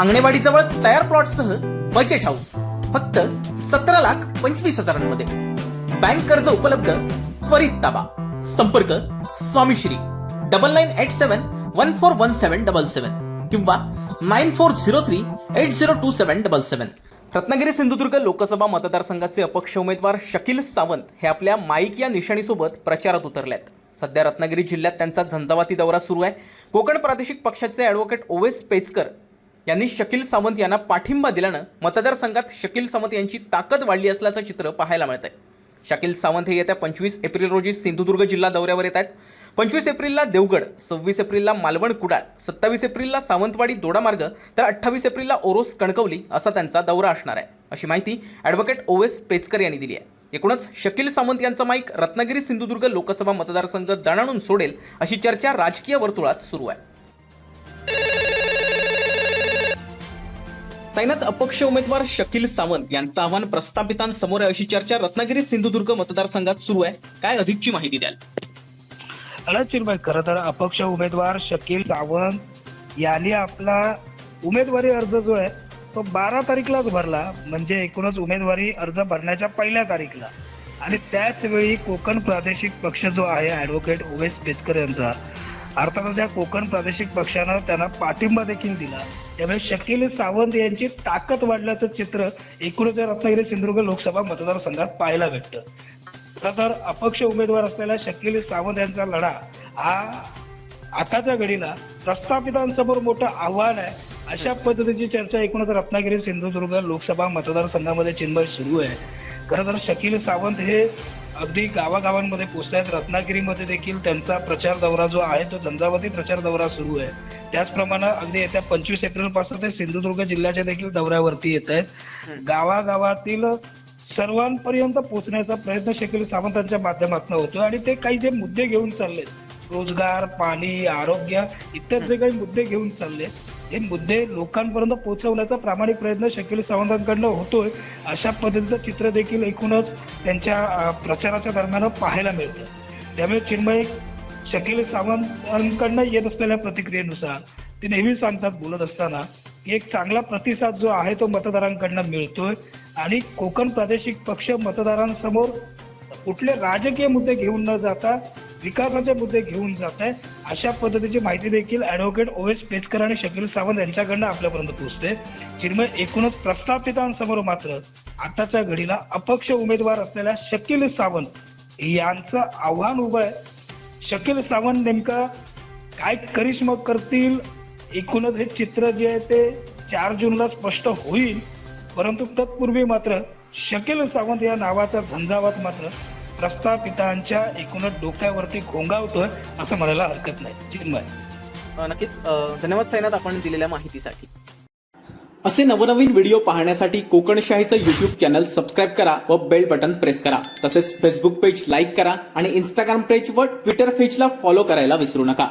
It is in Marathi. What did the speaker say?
अंगणेवाडीजवळ तयार प्लॉटसह बजेट हाऊस फक्त सतरा लाख पंचवीस हजारांमध्ये. बँक कर्ज उपलब्ध त्वरित ताबा. संपर्क Swamishri double nine eight seven one four one seven double seven किंवा nine four zero three eight zero two seven double seven Ratnagiri Sindhudurg Lok Sabha मतदारसंघाचे अपक्ष उमेदवार शकील सावंत हे आपल्या माईक या निशाणीसोबत प्रचारात उतरले आहेत सध्या रत्नागिरी जिल्ह्यात त्यांचा झंझावाती दौरा सुरू आहे. कोकण प्रादेशिक पक्षाचे ॲडव्होकेट ओवेस पेचकर यांनी शकील सावंत यांना पाठिंबा दिल्यानं मतदारसंघात शकील सावंत यांची ताकद वाढली असल्याचं चित्र पाहायला मिळत आहे शकील सावंत हे येत्या पंचवीस एप्रिल रोजी सिंधुदुर्ग जिल्हा दौऱ्यावर येत आहेत. पंचवीस एप्रिलला देवगड सव्वीस एप्रिलला मालवण कुडाळ सत्तावीस एप्रिलला सावंतवाडी दोडामार्ग तर अठ्ठावीस एप्रिलला ओरोस कणकवली असा त्यांचा दौरा असणार आहे. अशी माहिती ॲडव्होकेट ओ एस पेचकर यांनी दिली आहे. एकूणच शकील सावंत यांचा माईक रत्नागिरी सिंधुदुर्ग लोकसभा मतदारसंघ दणाणून सोडेल अशी चर्चा राजकीय वर्तुळात सुरू आहे. तैनात अपक्ष उमेदवार शकील सावंत यांचं आव्हान प्रस्थापितांसमोर आहे अशी चर्चा रत्नागिरी सिंधुदुर्ग मतदारसंघात सुरू आहे. काय अधिकची माहिती द्याल? चिन्मय खरं तर अपक्ष उमेदवार शकील सावंत यांनी आपला उमेदवारी अर्ज जो आहे तो बारा तारीखलाच भरला. म्हणजे एकूणच उमेदवारी अर्ज भरण्याच्या पहिल्या तारीखला. आणि त्याच वेळी कोकण प्रादेशिक पक्ष जो आहे ऍडव्होकेट ओवेस बेतकर यांचा अर्थातच या कोकण प्रादेशिक पक्षानं त्यांना पाठिंबा देखील दिला. त्यामुळे शकील सावंत यांची ताकद वाढल्याचं चित्र एकूणच रत्नागिरी सिंधुदुर्ग लोकसभा मतदारसंघात पाहायला भेटतं. खरं तर अपक्ष उमेदवार असलेल्या शकील सावंत यांचा लढा हा आताच्या घडीला प्रस्थापितांसमोर मोठं आव्हान आहे. अशा पद्धतीची चर्चा एकूणच रत्नागिरी सिंधुदुर्ग लोकसभा मतदारसंघामध्ये चिन्मय सुरू आहे. खरं तर शकील सावंत हे अगदी गावागावांमध्ये पोहोचत आहेत रत्नागिरीमध्ये देखील त्यांचा प्रचार दौरा जो आहे तो झंझावती प्रचार दौरा सुरू आहे. त्याचप्रमाणे अगदी येत्या पंचवीस एप्रिलपासून ते सिंधुदुर्ग जिल्ह्याच्या देखील दौऱ्यावरती येत आहेत गावागावातील सर्वांपर्यंत पोहोचण्याचा प्रयत्न शकील सावंतांच्या माध्यमातून होतो आणि ते काही जे मुद्दे घेऊन चाललेत रोजगार पाणी आरोग्य इतर जे काही मुद्दे घेऊन चालले हे मुद्दे लोकांपर्यंत पोहोचवण्याचा प्रामाणिक प्रयत्न शकील सावंतांकडनं होतोय अशा पद्धतीचं चित्र देखील एकूणच त्यांच्या प्रचाराच्या दरम्यान पाहायला मिळतं. त्यामुळे चिन्मय शकील सावंतांकडनं येत असलेल्या प्रतिक्रियेनुसार ते नेहमी सांगतात बोलत असताना एक चांगला प्रतिसाद जो आहे तो मतदारांकडनं मिळतोय आणि कोकण प्रादेशिक पक्ष मतदारांसमोर कुठले राजकीय मुद्दे घेऊन न जाता विकासाचे मुद्दे घेऊन जात आहे. अशा पद्धतीची माहिती देखील ॲडव्होकेट एस पेचकर आणि शकील सावंत यांच्याकडनं आपल्यापर्यंत पोहोचते. चिन्मय एकूणच प्रस्थापितांसमोर मात्र आताच्या घडीला अपक्ष उमेदवार असलेल्या शकील सावंत यांचं आव्हान उभं आहे. शकील सावंत नेमका काय करिश्मा करतील? एकूणच हे चित्र जे आहे ते चार जूनला स्पष्ट होईल. परंतु तत्पूर्वी मात्र शकील सावंत या नावाचा झंझावात मात्र प्रस्थापितांच्या एकूणच डोक्यावरती घोंगावतोय असं म्हणायला हरकत नाही. चिन्मय. नक्कीच. धन्यवाद सैनात आपण दिलेल्या माहितीसाठी. असे नवनवीन व्हिडिओ पाहण्यासाठी कोकणशाहीचं युट्यूब चॅनल सबस्क्राईब करा व बेल बटन प्रेस करा. तसेच फेसबुक पेज लाईक करा आणि इंस्टाग्राम पेज व ट्विटर पेजला फॉलो करायला विसरू नका.